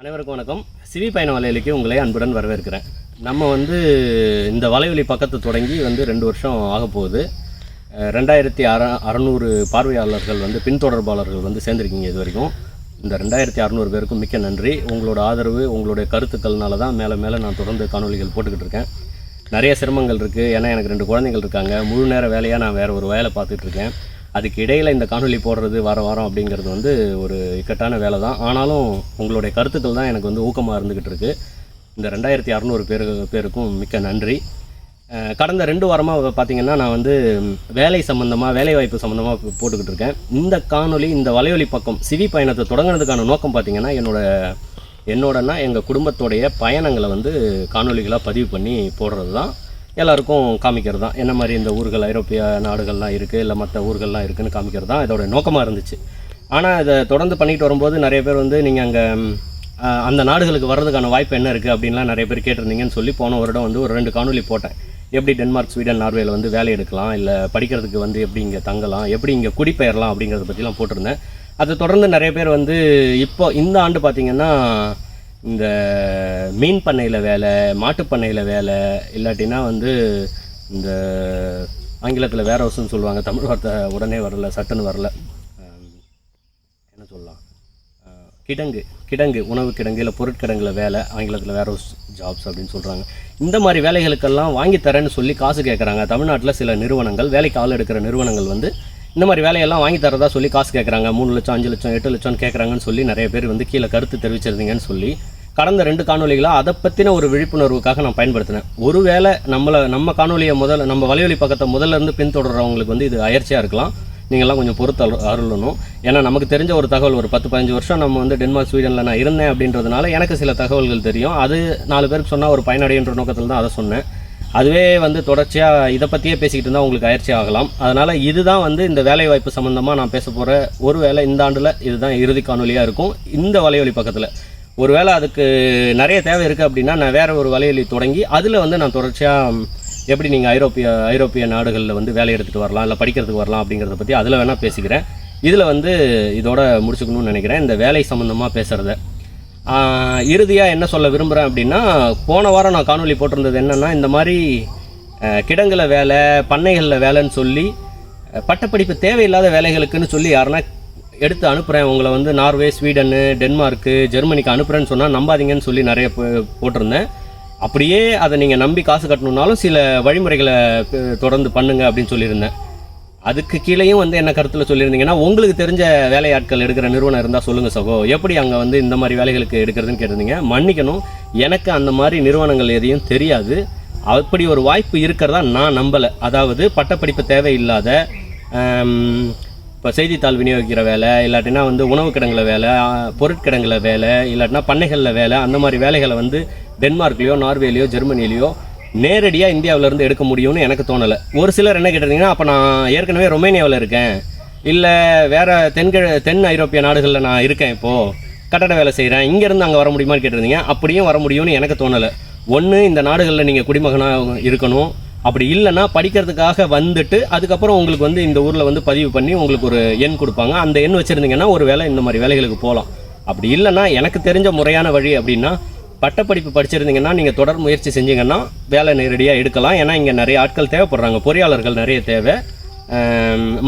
அனைவருக்கும் வணக்கம். சிவி பயண வலையிலுக்கு உங்களை அன்புடன் வரவேற்கிறேன். நம்ம வந்து இந்த வலைவலி பக்கத்தை தொடங்கி வந்து ரெண்டு வருஷம் ஆக போகுது. ரெண்டாயிரத்தி அற அறநூறு பார்வையாளர்கள் வந்து பின்தொடர்பாளர்கள் வந்து சேர்ந்துருக்கீங்க இது வரைக்கும் இந்த ரெண்டாயிரத்தி அறநூறு பேருக்கும் மிக்க நன்றி. உங்களோட ஆதரவு உங்களுடைய கருத்துக்கள்னால தான் மேலே மேலே நான் தொடர்ந்து காணொளிகள் போட்டுக்கிட்டு இருக்கேன். நிறைய சிரமங்கள் இருக்குது ஏன்னா எனக்கு ரெண்டு குழந்தைகள் இருக்காங்க. முழு நேர வேலையாக நான் வேறு ஒரு வேலை பார்த்துட்ருக்கேன் அதுக்கு இடையில் இந்த காணொலி போடுறது வார வாரம் அப்படிங்கிறது வந்து ஒரு இக்கட்டான வேலை தான் ஆனாலும் உங்களுடைய கருத்துக்கள் தான் எனக்கு வந்து ஊக்கமாக இருந்துக்கிட்டு இருக்கு. இந்த ரெண்டாயிரத்தி அறநூறு பேரு பேருக்கும் மிக்க நன்றி. கடந்த ரெண்டு வாரமாக பார்த்தீங்கன்னா நான் வந்து வேலை சம்மந்தமாக வேலைவாய்ப்பு சம்மந்தமாக போட்டுக்கிட்டு இருக்கேன். இந்த காணொலி இந்த வலையொலி பக்கம் சிவி பயணத்தை தொடங்குறதுக்கான நோக்கம் பார்த்தீங்கன்னா என்னோட என்னோடனா எங்கள் குடும்பத்தோடைய பயணங்களை வந்து காணொளிகளாக பதிவு பண்ணி போடுறது தான் எல்லாருக்கும் காமிக்கிறது தான். என்ன மாதிரி இந்த ஊர்கள் ஐரோப்பிய நாடுகள்லாம் இருக்குது இல்லை மற்ற ஊர்கள்லாம் இருக்குதுன்னு காமிக்கிறது தான் இதோட நோக்கமாக இருந்துச்சு. ஆனால் இதை தொடர்ந்து பண்ணிட்டு வரும்போது நிறைய பேர் வந்து நீங்கள் அங்கே அந்த நாடுகளுக்கு வர்றதுக்கான வாய்ப்பு என்ன இருக்குது அப்படின்லாம் நிறைய பேர் கேட்டிருந்தீங்கன்னு சொல்லி போன வருடம் வந்து ஒரு ரெண்டு காணொளி போட்டேன். எப்படி டென்மார்க் ஸ்வீடன் நார்வேல வந்து வேலை எடுக்கலாம் இல்லை படிக்கிறதுக்கு வந்து எப்படி இங்கே தங்கலாம் எப்படி இங்கே குடிபெயரலாம் அப்படிங்கிறத பற்றிலாம் போட்டிருந்தேன். அதை தொடர்ந்து நிறைய பேர் வந்து இப்போ இந்த ஆண்டு பார்த்திங்கன்னா இந்த மீன் பண்ணையில் வேலை மாட்டுப் பண்ணையில் வேலை இல்லாட்டினா வந்து இந்த ஆங்கிலத்தில் வேர் ஹவுஸ்னு சொல்லுவாங்க தமிழ் வார்த்தை உடனே வரல சட்டுன்னு வரல. என்ன சொல்லலாம்? கிடங்கு கிடங்கு உணவு கிடங்கு இல்லை பொருட்கிடங்கில் வேலை ஆங்கிலத்தில் வேர் ஹவுஸ் ஜாப்ஸ் அப்படின்னு சொல்கிறாங்க இந்த மாதிரி வேலைகளுக்கெல்லாம் வாங்கி தரேன்னு சொல்லி காசு கேட்குறாங்க தமிழ்நாட்டில் சில நிறுவனங்கள் வேலைக்கு ஆள் எடுக்கிற நிறுவனங்கள் வந்து இந்த மாதிரி வேலையெல்லாம் வாங்கி தரதா சொல்லி காசு கேட்குறாங்க மூணு லட்சம் அஞ்சு லட்சம் எட்டு லட்சம் கேட்குறாங்கன்னு சொல்லி நிறைய பேர் வந்து கீழே கருத்து தெரிவிச்சிருந்தீங்கன்னு சொல்லி கடந்த ரெண்டு காணொலிகளாக அதை பற்றின ஒரு விழிப்புணர்வுக்காக நான் பயன்படுத்தினேன். ஒருவேளை நம்மளை நம்ம காணொலியை முதல்ல நம்ம வலையொலி பக்கத்தை முதல்ல இருந்து பின்தொடர்றவங்களுக்கு வந்து இது அயற்சியாக இருக்கலாம். நீங்கள்லாம் கொஞ்சம் பொறுத்து அருளணும். ஏன்னா நமக்கு தெரிஞ்ச ஒரு தகவல் ஒரு பத்து பதினஞ்சு வருஷம் நம்ம வந்து டென்மார்க் ஸ்வீடனில் நான் இருந்தேன் அப்படின்றதுனால எனக்கு சில தகவல்கள் தெரியும். அது நாலு பேருக்கு சொன்னால் ஒரு பயனடைன்ற நோக்கத்தில் தான் அதை சொன்னேன். அதுவே வந்து தொடர்ச்சியாக இதை பற்றியே பேசிக்கிட்டு இருந்தால் உங்களுக்கு அயற்சி ஆகலாம். அதனால் இதுதான் வந்து இந்த வேலைவாய்ப்பு சம்மந்தமாக நான் பேச போகிற ஒரு வேளை இந்த ஆண்டில் இதுதான் இறுதி காணொலியாக இருக்கும். இந்த வலையொலி பக்கத்தில். ஒரு வேளை அதுக்கு நிறைய தேவை இருக்குது அப்படின்னா நான் வேறு ஒரு வலையொலி தொடங்கி அதில் வந்து நான் தொடர்ச்சியாக எப்படி நீங்கள் ஐரோப்பிய ஐரோப்பிய நாடுகளில் வந்து வேலை எடுத்துகிட்டு வரலாம் இல்லை படிக்கிறதுக்கு வரலாம் அப்படிங்கிறத பற்றி அதில் வேணால் பேசிக்கிறேன். இதில் வந்து இதோட முடிச்சுக்கணும்னு நினைக்கிறேன். இந்த வேலை சம்மந்தமாக பேசுகிறத இறுதியாக என்ன சொல்ல விரும்புகிறேன் அப்படின்னா போன வாரம் நான் காணொலி போட்டிருந்தது என்னென்னா இந்த மாதிரி அஹ், வேலை பண்ணைகளில் வேலைன்னு சொல்லி பட்டப்படிப்பு தேவையில்லாத வேலைகளுக்குன்னு சொல்லி யாருன்னா எடுத்து அனுப்புகிறேன் உங்களை வந்து நார்வே ஸ்வீடனு டென்மார்க்கு ஜெர்மனிக்கு அனுப்புகிறேன்னு சொன்னால் நம்பாதீங்கன்னு சொல்லி நிறைய போ- போட்டிருந்தேன். அப்படியே அதை நீங்கள் நம்பி காசு கட்டணுன்னாலும் சில வழிமுறைகளை தொடர்ந்து பண்ணுங்கள் அப்படின்னு சொல்லியிருந்தேன். அதுக்கு கீழேயும் வந்து என்ன கருத்தில் சொல்லியிருந்தீங்கன்னா உங்களுக்கு தெரிஞ்ச வேலையாட்கள் எடுக்கிற நிறுவனம் இருந்தால் சொல்லுங்கள் சகோ. எப்படி அங்கே வந்து இந்த மாதிரி வேலைகளுக்கு எடுக்கிறதுன்னு கேட்டிருந்தீங்க. மன்னிக்கணும் எனக்கு அந்த மாதிரி நிறுவனங்கள் எதையும் தெரியாது. அப்படி ஒரு வாய்ப்பு இருக்கிறதா நான் நம்பலை. அதாவது பட்டப்படிப்பு தேவையில்லாத இப்போ செய்தித்தாள் விநியோகிக்கிற வேலை இல்லாட்டினா வந்து உணவு கிடங்குல வேலை ஆ, பொருட்கிடங்குல வேலை இல்லாட்டினா பண்ணைகளில் வேலை அந்த மாதிரி வேலைகளை வந்து டென்மார்க்லேயோ நார்வேலையோ ஜெர்மனிலேயோ நேரடியாக இந்தியாவிலேருந்து எடுக்க முடியும்னு எனக்கு தோணலை. ஒரு சிலர் என்ன கேட்டிருந்தீங்கன்னா அப்போ நான் ஏற்கனவே ரொமேனியாவில் இருக்கேன். இல்லை வேறு தென்கிழ தென் ஐரோப்பிய நாடுகளில் நான் இருக்கேன் இப்போது கட்டட வேலை செய்கிறேன் இங்கேருந்து அங்கே வர முடியுமான்னு கேட்டிருந்தீங்க. அப்படியும் வர முடியும்னு எனக்கு தோணலை. ஒன்று இந்த நாடுகளில் நீங்கள் குடிமகனாக இருக்கணும். அப்படி இல்லைன்னா படிக்கிறதுக்காக வந்துட்டு அதுக்கப்புறம் உங்களுக்கு வந்து இந்த ஊரில் வந்து பதிவு பண்ணி உங்களுக்கு ஒரு எண் கொடுப்பாங்க. அந்த எண் வச்சுருந்தீங்கன்னா ஒரு வேலை இந்த மாதிரி வேலைகளுக்கு போகலாம் அப்படி இல்லைன்னா எனக்கு தெரிஞ்ச முறையான வழி அப்படின்னா பட்டப்படிப்பு படிச்சிருந்தீங்கன்னா நீங்கள் தொடர் முயற்சி செஞ்சீங்கன்னா வேலை நேரடியாக எடுக்கலாம். ஏன்னா இங்கே நிறைய ஆட்கள் தேவைப்படுறாங்க. பொறியாளர்கள் நிறைய தேவை.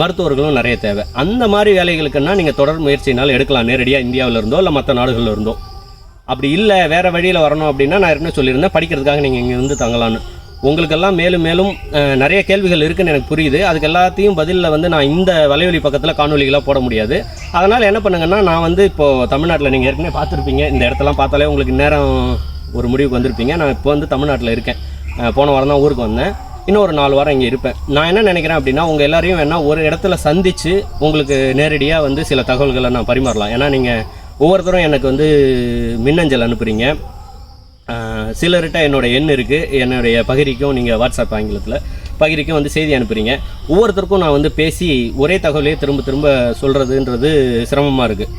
மருத்துவர்களும் நிறைய தேவை. அந்த மாதிரி வேலைகளுக்குன்னா நீங்கள் தொடர் முயற்சினால் எடுக்கலாம். நேரடியாக இந்தியாவில் இருந்தோ இல்லை மற்ற நாடுகளில் இருந்தோ. அப்படி இல்லை வேறு வழியில் வரணும் அப்படின்னா நான் ஏற்கனவே சொல்லியிருந்தேன். படிக்கிறதுக்காக நீங்கள் இங்கே வந்து தங்கலான்னு உங்களுக்கெல்லாம் மேலும் மேலும் நிறைய கேள்விகள் இருக்குன்னு எனக்கு புரியுது. அதுக்கு எல்லாத்தையும் பதிலில் வந்து நான் இந்த வலைவலி பக்கத்தில் காணொலிகளாக போட முடியாது. அதனால் என்ன பண்ணுங்கன்னா நான் வந்து இப்போது தமிழ்நாட்டில் நீங்கள் ஏற்கனவே பார்த்துருப்பீங்க. இந்த இடத்தெல்லாம் பார்த்தாலே உங்களுக்கு நேரம் ஒரு முடிவுக்கு வந்திருப்பீங்க. நான் இப்போ வந்து தமிழ்நாட்டில் இருக்கேன். போன வாரம் தான் ஊருக்கு வந்தேன். இன்னும் ஒரு நாலு வாரம் இங்கே இருப்பேன். நான் என்ன நினைக்கிறேன் அப்படின்னா உங்கள் எல்லாரையும் வேணால் ஒரு இடத்துல சந்தித்து உங்களுக்கு நேரடியாக வந்து சில தகவல்களை நான் பரிமாறலாம். ஏன்னா நீங்கள் ஒவ்வொருத்தரும் எனக்கு வந்து மின்னஞ்சல் அனுப்புகிறீங்க சிலர்கிட்ட என்னோட எண் இருக்குது என்னுடைய பகிரிக்கும் நீங்கள் வாட்ஸ்அப் ஆங்கிலத்தில் பகிரிக்கும் வந்து செய்தி அனுப்புகிறீங்க ஒவ்வொருத்தருக்கும் நான் வந்து பேசி ஒரே தகவலையே திரும்ப திரும்ப சொல்கிறதுன்றது சிரமமாக இருக்குது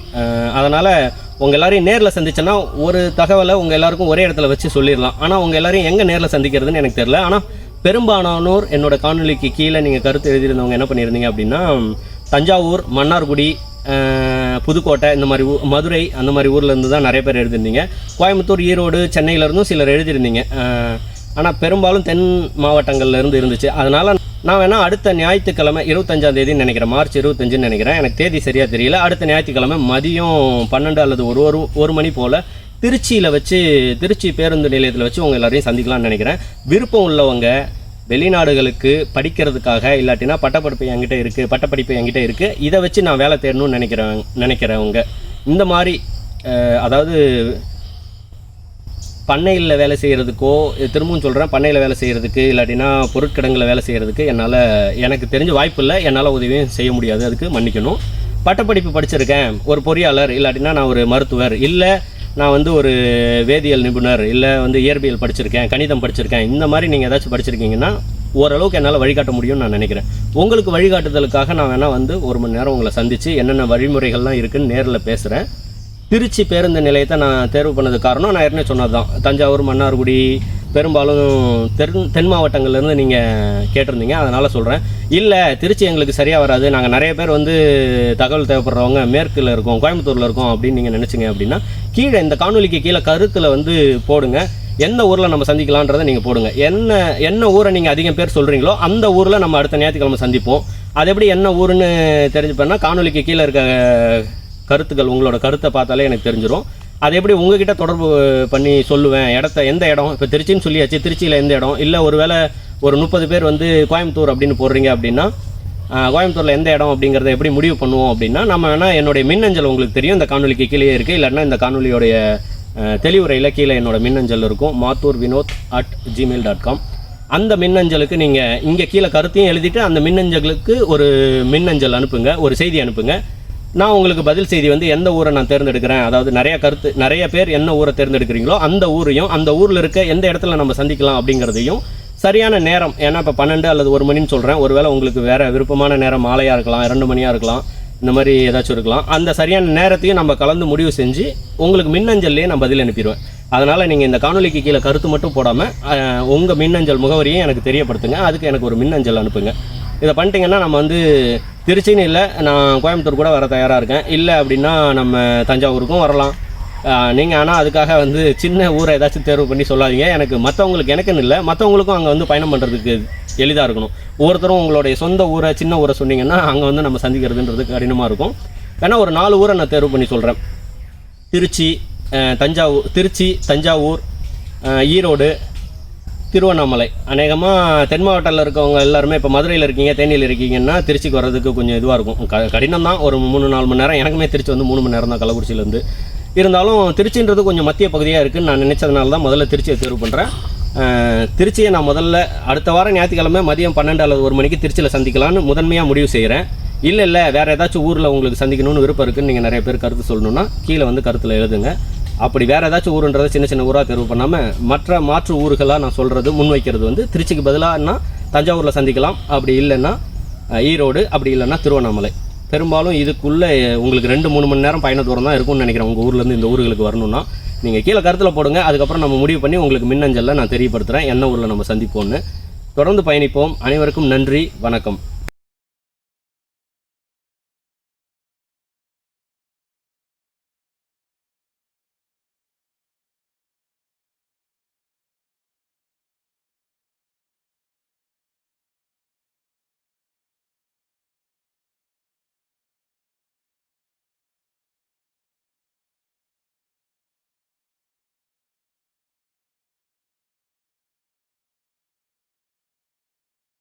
அதனால் உங்கள் எல்லாரையும் நேரில் சந்திச்சேன்னா ஒரு தகவலை உங்கள் எல்லாருக்கும் ஒரே இடத்துல வச்சு சொல்லிடலாம். ஆனால் உங்கள் எல்லாரையும் எங்கே நேரில் சந்திக்கிறதுன்னு எனக்கு தெரில ஆனால் பெரும்பாலானோர் என்னோடய காணொலிக்கு கீழே நீங்கள் கருத்து எழுதியிருந்தவங்க என்ன பண்ணியிருந்தீங்க அப்படின்னா தஞ்சாவூர் மன்னார்குடி புதுக்கோட்டை இந்த மாதிரி மதுரை அந்த மாதிரி ஊர்லேருந்து தான் நிறைய பேர் எழுதியிருந்தீங்க. கோயம்புத்தூர் ஈரோடு சென்னையிலேருந்தும் சிலர் எழுதியிருந்தீங்க. ஆனால் பெரும்பாலும் தென் மாவட்டங்கள்லேருந்து இருந்துச்சு. அதனால் நான் வேணால் அடுத்த ஞாயிற்றுக்கிழமை இருபத்தஞ்சாம் தேதின்னு நினைக்கிறேன். மார்ச் இருபத்தஞ்சுன்னு நினைக்கிறேன். எனக்கு தேதி சரியாக தெரியல. அடுத்த ஞாயிற்றுக்கிழமை மதியம் பன்னெண்டு அல்லது ஒரு ஒரு ஒரு மணி போல் திருச்சியில் வச்சு திருச்சி பேருந்து நிலையத்தில் வச்சு உங்கள் எல்லாரையும் சந்திக்கலாம்னு நினைக்கிறேன். விருப்பம் உள்ளவங்க வெளிநாடுகளுக்கு படிக்கிறதுக்காக இல்லாட்டினா பட்டப்படிப்பு என்கிட்ட இருக்குது பட்டப்படிப்பு என்கிட்ட இருக்குது இதை வச்சு நான் வேலை தேடணும்னு நினைக்கிறேன் நினைக்கிறவங்க. இந்த மாதிரி அதாவது பண்ணையில் வேலை செய்கிறதுக்கோ திரும்பவும் சொல்கிறேன் பண்ணையில் வேலை செய்கிறதுக்கு இல்லாட்டினா பொருட்கிடங்களில் வேலை செய்கிறதுக்கு என்னால் எனக்கு தெரிஞ்ச வாய்ப்பு இல்லை. என்னால் உதவியும் செய்ய முடியாது. அதுக்கு மன்னிக்கணும். பட்டப்படிப்பு படிச்சிருக்கேன். ஒரு பொறியாளர் இல்லாட்டினா நான் ஒரு மருத்துவர். இல்லை நான் வந்து ஒரு வேதியியல் நிபுணர் இல்லை வந்து இயற்பியல் படிச்சிருக்கேன் கணிதம் படிச்சிருக்கேன் இந்த மாதிரி நீங்கள் ஏதாச்சும் படிச்சிருக்கீங்கன்னா ஓரளவுக்கு என்னால் வழிகாட்ட முடியும்னு நான் நினைக்கிறேன். உங்களுக்கு வழிகாட்டுதலுக்காக நான் வேணால் வந்து ஒரு மணி நேரம் உங்களை சந்தித்து என்னென்ன வழிமுறைகள்லாம் இருக்குதுன்னு நேரில் பேசுகிறேன் திருச்சி பேருந்து நிலையத்தை நான் தேர்வு பண்ணது காரணம் நான் ஏற்கனவே சொன்னது தான் தஞ்சாவூர் மன்னார்குடி பெரும்பாலும் தென் தென் மாவட்டங்கள்லேருந்து நீங்கள் கேட்டிருந்தீங்க அதனால் சொல்கிறேன் இல்லை திருச்சி எங்களுக்கு சரியாக வராது. நாங்கள் நிறைய பேர் வந்து தகவல் தேவைப்படுறவங்க மேற்கில் இருக்கோம் கோயம்புத்தூரில் இருக்கோம் அப்படின்னு நீங்கள் நினச்சிங்க அப்படின்னா கீழே இந்த காணொலிக்கு கீழே கருத்தில் வந்து போடுங்க. எந்த ஊரில் நம்ம சந்திக்கலான்றதை நீங்கள் போடுங்க. என்ன என்ன ஊரை நீங்கள் அதிகம் பேர் சொல்கிறீங்களோ அந்த ஊரில் நம்ம அடுத்த ஞாயிற்றுக்கிழமை சந்திப்போம். அது எப்படி என்ன ஊருன்னு தெரிஞ்சுப்பேன்னா காணொலிக்கு கீழே இருக்க கருத்துக்கள் உங்களோட கருத்தை பார்த்தாலே எனக்கு தெரிஞ்சிடும் அதை எப்படி உங்ககிட்ட தொடர்பு பண்ணி சொல்லுவேன்? இடத்த எந்த இடம்? இப்போ திருச்சின்னு சொல்லியாச்சு. திருச்சியில் எந்த இடம்? இல்லை ஒருவேளை ஒரு முப்பது பேர் வந்து கோயம்புத்தூர் அப்படின்னு போடுறீங்க அப்படின்னா கோயம்புத்தூரில் எந்த இடம் அப்படிங்கிறத எப்படி முடிவு பண்ணுவோம் அப்படின்னா நம்ம வேணால் என்னுடைய மின்னஞ்சல் உங்களுக்கு தெரியும். இந்த காணொலிக்கு கீழே இருக்குது இல்லைன்னா இந்த காணொலியோடைய தெளிவுரையில் கீழே என்னோட மின்னஞ்சல் இருக்கும். Mathur Vinoth at Gmail dot com அந்த மின்னஞ்சலுக்கு நீங்கள் இங்கே கீழே கருத்தையும் எழுதிட்டு அந்த மின்னஞ்சலுக்கு ஒரு மின்னஞ்சல் அனுப்புங்க. ஒரு செய்தி அனுப்புங்க. நான் உங்களுக்கு பதில் செய்தி வந்து எந்த ஊரை நான் தேர்ந்தெடுக்கிறேன்? அதாவது நிறைய கருத்து நிறைய பேர் என்ன ஊரை தேர்ந்தெடுக்கிறீங்களோ அந்த ஊரையும் அந்த ஊரில் இருக்க எந்த இடத்துல நம்ம சந்திக்கலாம் அப்படிங்கிறதையும் சரியான நேரம் ஏன்னா இப்போ பன்னெண்டு அல்லது ஒரு மணின்னு சொல்கிறேன் ஒருவேளை உங்களுக்கு வேறு விருப்பமான நேரம் மாலையாக இருக்கலாம் இரண்டு மணியாக இருக்கலாம் இந்த மாதிரி ஏதாச்சும் இருக்கலாம். அந்த சரியான நேரத்தையும் நம்ம கலந்து முடிவு செஞ்சு உங்களுக்கு மின்னஞ்சல்லையே நான் பதில் அனுப்பிடுவேன். அதனால் நீங்கள் இந்த காணொலிக்கு கீழே கருத்து மட்டும் போடாமல் உங்கள் மின்னஞ்சல் முகவரியை எனக்கு தெரியப்படுத்துங்க. அதுக்கு எனக்கு ஒரு மின்னஞ்சல் அனுப்புங்க. இதை பண்ணிட்டீங்கன்னா நம்ம வந்து திருச்சின்னு இல்லை நான் கோயம்புத்தூர் கூட வர தயாராக இருக்கேன். இல்லை அப்படின்னா நம்ம தஞ்சாவூருக்கும் வரலாம். நீங்கள் ஆனால் அதுக்காக வந்து சின்ன ஊரை ஏதாச்சும் தேர்வு பண்ணி சொல்லாதீங்க. எனக்கு மற்றவங்களுக்கு எனக்குன்னு இல்லை மற்றவங்களுக்கும் அங்கே வந்து பயணம் பண்ணுறதுக்கு எளிதாக இருக்கணும். ஒவ்வொருத்தரும் உங்களுடைய சொந்த ஊரை சின்ன ஊரை சொன்னீங்கன்னா அங்கே வந்து நம்ம சந்திக்கிறதுன்றது கடினமாக இருக்கும். வேணால் ஒரு நாலு ஊரை நான் தேர்வு பண்ணி சொல்கிறேன் திருச்சி தஞ்சாவூர் திருச்சி தஞ்சாவூர் ஈரோடு திருவண்ணாமலை. அநேகமாக தென் மாவட்டத்தில் இருக்கவங்க எல்லாருமே இப்போ மதுரையில் இருக்கீங்க தேனியில் இருக்கீங்கன்னா திருச்சிக்கு வர்றதுக்கு கொஞ்சம் இதுவாக இருக்கும். க கடினம் தான். ஒரு மூணு நாலு மணி நேரம் எனக்குமே திருச்சி வந்து மூணு மணி நேரம் தான் கள்ளக்குறிச்சியிலேருந்து இருந்தாலும் திருச்சின்றது கொஞ்சம் மத்திய பகுதியாக இருக்குதுன்னு நான் நினச்சதுனால தான் முதல்ல திருச்சியை தேர்வு பண்ணுறேன் திருச்சியை நான் முதல்ல அடுத்த வாரம் ஞாயிற்றுக்கிழமை மதியம் பன்னெண்டு அல்லது ஒரு மணிக்கு திருச்சியில் சந்திக்கலான்னு முதன்மையாக முடிவு செய்கிறேன் இல்லை இல்லை வேறு ஏதாச்சும் ஊரில் உங்களுக்கு சந்திக்கணும்னு விருப்பம் இருக்குன்னு நீங்கள் நிறைய பேர் கருத்து சொல்லணுன்னா கீழே வந்து கருத்தில் எழுதுங்க. அப்படி வேறு ஏதாச்சும் ஊருன்றதை சின்ன சின்ன ஊராக தேர்வு பண்ணாமல் மற்ற மாற்று ஊர்களாக நான் சொல்கிறது முன்வைக்கிறது வந்து திருச்சிக்கு பதிலாகனா தஞ்சாவூரில் சந்திக்கலாம் அப்படி இல்லைன்னா ஈரோடு அப்படி இல்லைன்னா திருவண்ணாமலை. பெரும்பாலும் இதுக்குள்ளே உங்களுக்கு ரெண்டு மூணு மணி நேரம் பயண தூரம் தான் இருக்கும்னு நினைக்கிறேன் உங்கள் ஊர்லேருந்து இந்த ஊர்களுக்கு வரணும்னா. நீங்கள் கீழே கருத்தில் போடுங்க அதுக்கப்புறம் நம்ம முடிவு பண்ணி உங்களுக்கு மின்னஞ்சலில் நான் தெரியப்படுத்துகிறேன் என்ன ஊரில் நம்ம சந்திப்போம்னு. தொடர்ந்து பயணிப்போம். அனைவருக்கும் நன்றி வணக்கம்.